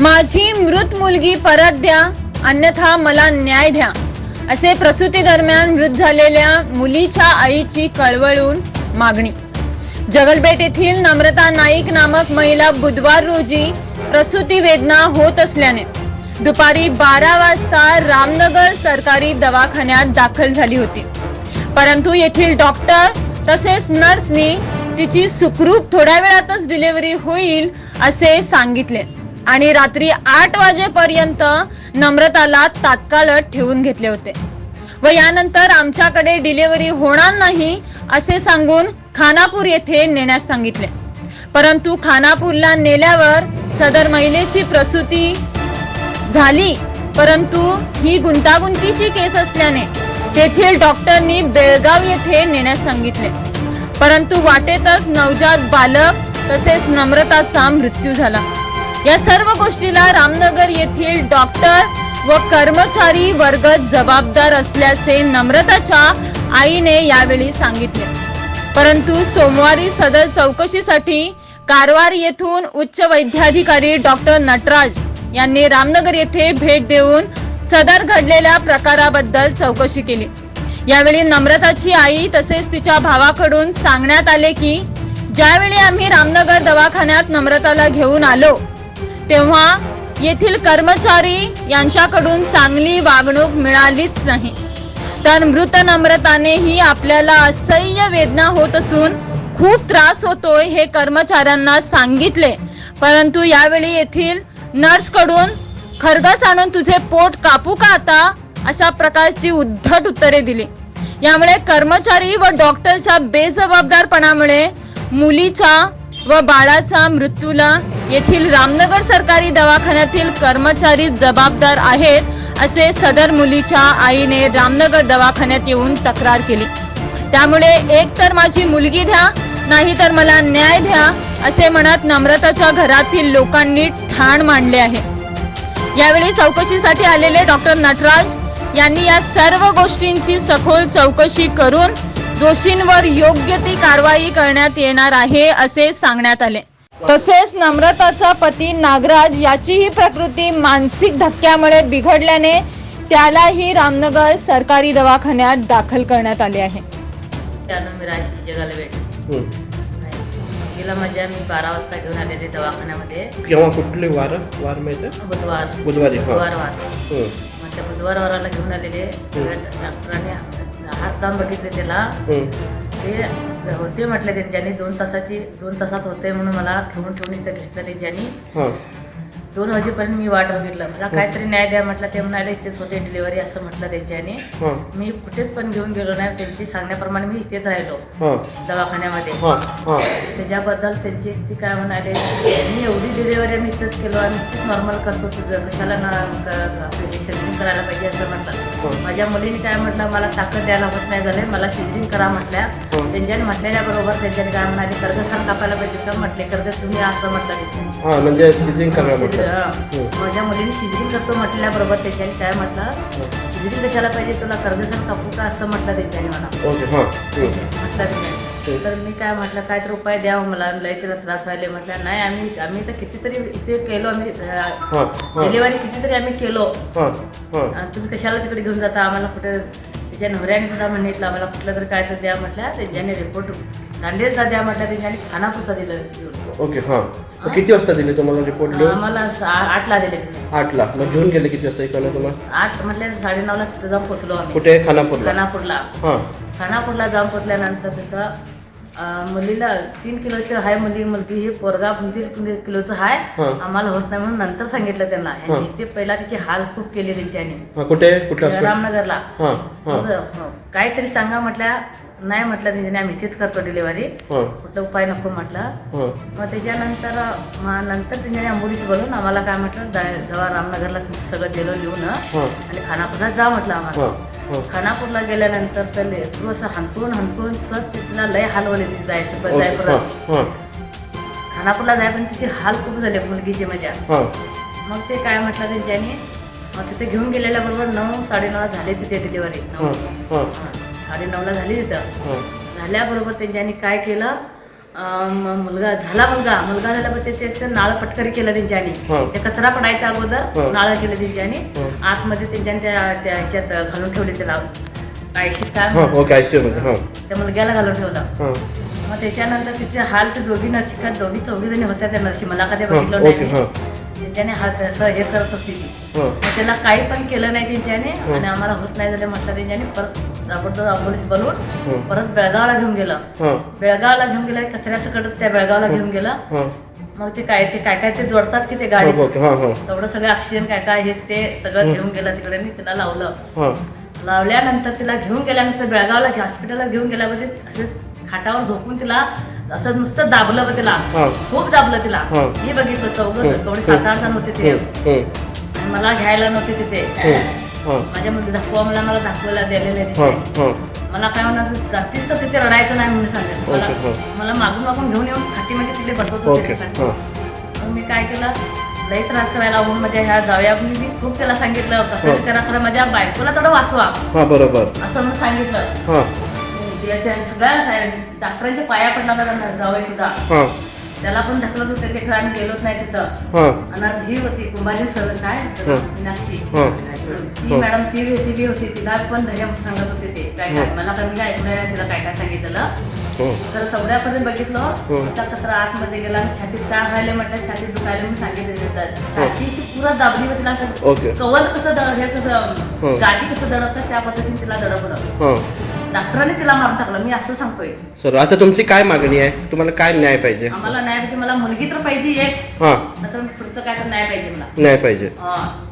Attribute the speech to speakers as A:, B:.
A: माझी मृत मुलगी परत द्या अन्यथा मला न्याय द्या. असे प्रसूती दरम्यान मृत झालेल्या मुलीच्या आईची कळवळून मागणी. जगलबेट येथील नम्रता नाईक नामक महिला बुधवार रोजी प्रसूती वेदना होत असल्याने दुपारी बारा वाजता रामनगर सरकारी दवाखान्यात दाखल झाली होती. परंतु येथील डॉक्टर तसेच नर्सनी तिची सुखरूप थोड्या वेळातच डिलिव्हरी होईल असे सांगितले. आणि रात्री आठ वाजेपर्यंत नम्रताला तात्काळ ठेवून घेतले होते. व यानंतर आमच्याकडे डिलिव्हरी होणार नाही असे सांगून खानापूर येथे नेण्यास सांगितले. परंतु खानापूरला नेल्यावर सदर महिलेची प्रसूती झाली. परंतु ही गुंतागुंतीची केस असल्याने तेथील डॉक्टरनी बेळगाव येथे नेण्यास सांगितले. परंतु वाटेतच नवजात बालक तसेच नम्रताचा मृत्यू झाला. या सर्व गोष्टीला रामनगर येथील डॉक्टर व कर्मचारी वर्ग जबाबदार असल्याचे नम्रताच्या आईने यावेळी सांगितले. परंतु सोमवारी सदर चौकशीसाठी कारवार येथून उच्च वैद्याधिकारी डॉक्टर नटराज यांनी रामनगर येथे भेट देऊन सदर घडलेल्या प्रकाराबद्दल चौकशी केली. यावेळी नम्रताची आई तसेच तिच्या भावाकडून सांगण्यात आले की ज्यावेळी आम्ही रामनगर दवाखान्यात नम्रताला घेऊन आलो तेव्हा येथील कर्मचारी यांच्याकडून चांगली वागणूक मिळालीच नाही. तर मृत नम्रतानेही आपल्याला असह्य वेदना होत असून खूप त्रास होतोय हे कर्मचाऱ्यांना सांगितले. परंतु यावेळी येथील नर्सकडून खरगस आणून तुझे पोट कापू का आता? अशा प्रकारची उद्धट उत्तरे दिली. यामुळे कर्मचारी व डॉक्टरच्या बेजबाबदारपणामुळे मुलीचा व बाळाचा मृत्यूला येथील रामनगर सरकारी दवाखान्यातील कर्मचारी जबाबदार आहेत असे सदर मुलीच्या आईने रामनगर दवाखान्यात येऊन तक्रार केली. त्यामुळे एक तर माझी मुलगी द्या नाही तर मला न्याय द्या असे म्हणत नम्रताच्या घरातील लोकांनी ठाण मांडले आहे. यावेळी चौकशीसाठी आलेले डॉक्टर नटराज यांनी या सर्व गोष्टींची सखोल चौकशी करून दोषींवर योग्य ती कारवाई करण्यात येणार आहे असे सांगण्यात आले. तसेच नम्रताचा पती नागराज याचीही प्रकृती मानसिक धक्क्यामुळे बिघडल्याने त्यालाही रामनगर सरकारी दवाखान्यात दाखल करण्यात आले आहे.
B: त्यानं मी राहायची जगाला भेट
C: हं.
B: गेला माझ्या मी बारा वाजता घेऊन आलेले दवाखान्यामध्ये.
C: केव्हा? कुठले वार? वार?
B: बुधवार.
C: बुधवारी.
B: बुधवार वार
C: हं.
B: बुधवार वाराला घेऊन आलेले सगळ्या डॉक्टरांनी लावून बघितले त्याला. ते होते म्हटलं त्यांच्यानी दोन तासाची दोन तासात होते म्हणून मला ठेवून ठेवून इथं घेतलं त्यांच्यानी दोन वाजेपर्यंत मी वाट बघितलं. मला काहीतरी न्याय द्या म्हटलं ते म्हणाले इथेच होते डिलिव्हरी असं म्हटलं त्यांच्यानी
C: हां.
B: मी कुठेच पण घेऊन गेलो नाही त्यांची सांगण्याप्रमाणे मी इथेच राहिलो. दवाखान्यामध्ये. त्याच्याबद्दल त्यांची ती काय म्हणाले मी एवढी डिलिव्हरी आम्ही इथंच केलो इथेच नॉर्मल करतो तुझं. कशाला ना करायला पाहिजे असं माझ्या मुलीने काय म्हटलं मला ताकद द्यायला होत नाही झाले मला सिजरिंग करा म्हटल्या
C: हो.
B: त्यांच्याने म्हटलेल्या बरोबर त्यांच्याने काय म्हणाले कर्गसान कापायला पाहिजे का म्हटले कर्गस तुम्ही असं म्हटलं त्यांच्यानी.
C: हां म्हणजे सिजिंग करा
B: हा.
C: हं.
B: माझ्या मुलीने सिजरिंग करतो म्हटल्याबरोबर त्यांच्याने काय म्हटलं सिजरिंग कशाला पाहिजे तुला कर्गसान कापू का असं म्हटलं त्यांच्याने मला
C: हां हं.
B: म्हटलं त्याने. तर मी काय म्हटलं काय तर उपाय द्यावं मला लय तिला त्रास व्हायला. म्हटलं नाही आम्ही आम्ही तर कितीतरी इथे केलो आम्ही डिलिव्हरी कितीतरी आम्ही केलो. आणि तुम्ही कशाला तिकडे घेऊन जाता? आम्हाला कुठे तिच्या नवऱ्याने सुद्धा म्हणितलं आम्हाला कुठलं तरी काय तर द्या. म्हटलं त्यांच्याने रिपोर्ट दांडेरचा द्या म्हटलं त्यांच्याने खानापूरचा दिलं.
C: ओके हां. किती वाजता दिले तुम्हाला रिपोर्ट
B: आम्हाला आठला दिले
C: आठला. मग घेऊन गेले किती वाजता इकडनं तुम्हाला?
B: आठ म्हटलं साडेनऊला तिथं जाऊन पोचलो
C: कुठे? खानापूरला.
B: खानापूरला.
C: हां.
B: खानापूरला जाऊन पोचल्यानंतर तिथं मुलीला तीन किलोचं आहे मुली मुलगी ही पोरगा तीन किलोचं आहे
C: हां.
B: आम्हाला होत नाही म्हणून नंतर सांगितलं त्यांना. इथे पहिला तिचे हाल खूप केले त्यांच्याने.
C: कुठे?
B: रामनगरला.
C: हां
B: काहीतरी सांगा म्हटल्या नाही म्हटलं त्यांच्याने आम्ही इथेच करतो डिलिव्हरी
C: हां.
B: कुठला उपाय नको म्हटलं.
C: हां.
B: मग त्याच्यानंतर मग नंतर त्यांच्याने ॲम्ब्युलन्स बोलून आम्हाला काय म्हटलं जेव्हा रामनगरला तुमचं सगळं दिलं लिहून आणि खानापूरला जा म्हटलं आम्हाला. खानापूरला गेल्यानंतर तर लेकरू असं हंतरून हंतरून सर तिथला लय हलवले तिथे जायचं पण
C: हां
B: परत
C: हां
B: खानापूरला जाय पण तिचे हाल खूप झाले मुलगीचे माझ्या.
C: हां.
B: मग ते काय म्हटलं त्यांच्यानी मग तिथे घेऊन गेलेल्या बरोबर नऊ साडेनऊला झाले तिथे डिलिव्हरी नऊ.
C: हां हां.
B: हां, साडेनऊला झाली तिथं.
C: हां.
B: झाल्याबरोबर त्यांच्यानी काय केलं मुलगा झाला मुलगा. मुलगा झाला पण त्याचे नाळ पटकरी केलं त्यांच्यानी. ते कचरा पडायचा. अगोदर नाळ केलं त्यांच्यानी. आतमध्ये त्यांच्यानी त्या ह्याच्यात घालून ठेवले त्याला. कायशीत काय
C: हां
B: त्या मुलग्याला घालून ठेवलं. मग त्याच्यानंतर तिचे हाल ते दोघी नर्सी का दोघी चौघी जणी होत्या त्या नर्सी मला कधी बघितलं नाही. त्यांच्याने हात हे करत होती ती.
C: हां.
B: त्याला काही पण केलं नाही त्यांच्याने आणि आम्हाला होत नाही झालं म्हटलं त्यांच्याने. परत ताबडतोब अँब्युलन्स बनवून
C: हं.
B: परत बेळगावला घेऊन गेलं.
C: हां.
B: बेळगावला घेऊन गेला कचऱ्याचं कडत त्या बेळगावला घेऊन गेला.
C: हां.
B: मग ते काय ते काय काय ते जोडतात की ते
C: हां
B: गाडी
C: हां हां.
B: तेवढं सगळं ऑक्सिजन काय काय हेच ते सगळं घेऊन गेलं तिकडे तिला लावलं.
C: हां.
B: लावल्यानंतर तिला घेऊन गेल्यानंतर बेळगावला हॉस्पिटलला घेऊन गेल्यावर असं खाटावर झोपून तिला असं नुसतं दाबलं बघ तिला.
C: हा.
B: खूप दाबलं तिला.
C: हा.
B: बघितलं चौघ. तेवढे सात आठ जण होते ते. मला घ्यायला नव्हते तिथे. माझ्या मुली दाखवा मला मला दाखवायला दिलेले मला काय म्हणणार जातीस तर तिथे रडायचं नाही म्हणून सांगेल मला. मला मागून मागून घेऊन येऊन खाटीमध्ये तिथे बसवत होते मग मी काय केलं लई त्रास करायला म्हणून माझ्या ह्या जाऊया मी मी खूप त्याला सांगितलं कसं. करा खरं माझ्या बायकोला थोडं वाचवा.
C: बरोबर.
B: असं म्हणून सांगितलं. ते- सगळ्या साहेब डॉक्टरांच्या पाया पडला माझा जावई सुद्धा. त्याला पण ढकलत होते ते खरं आम्ही गेलोच नाही तिथं. आणि ही होती कुंभारी सर काय. मीनाक्षी. ती. मॅडम ती ती बी होती तिला पण धैर्य सांगत होते ते. काय काय मला तर मी ऐकलं नाही तिला काय काय सांगितलेलं.
C: हां.
B: तर सगळ्यापर्यंत बघितलं. तिचा कचरा आतमध्ये गेला छातीत काय व्हायला म्हटलं छातीत दुखायला मी सांगितलं तर. छातीशी पुरा दाबली होती तिला. असं कवल कसं दड हे कसं. गादी कसं दडपतं त्या पद्धतीने तिला दडपलं. डॉक्टरांनी तिला मारून टाकलं. मी असं सांगतोय.
C: सर आता तुमची काय मागणी आहे? तुम्हाला काय न्याय पाहिजे?
B: आम्हाला न्याय पाहिजे. मला मुलगी तर पाहिजे एक.
C: हां.
B: नंतर पुढचं काय तर न्याय पाहिजे मला.
C: न्याय पाहिजे.
B: हा.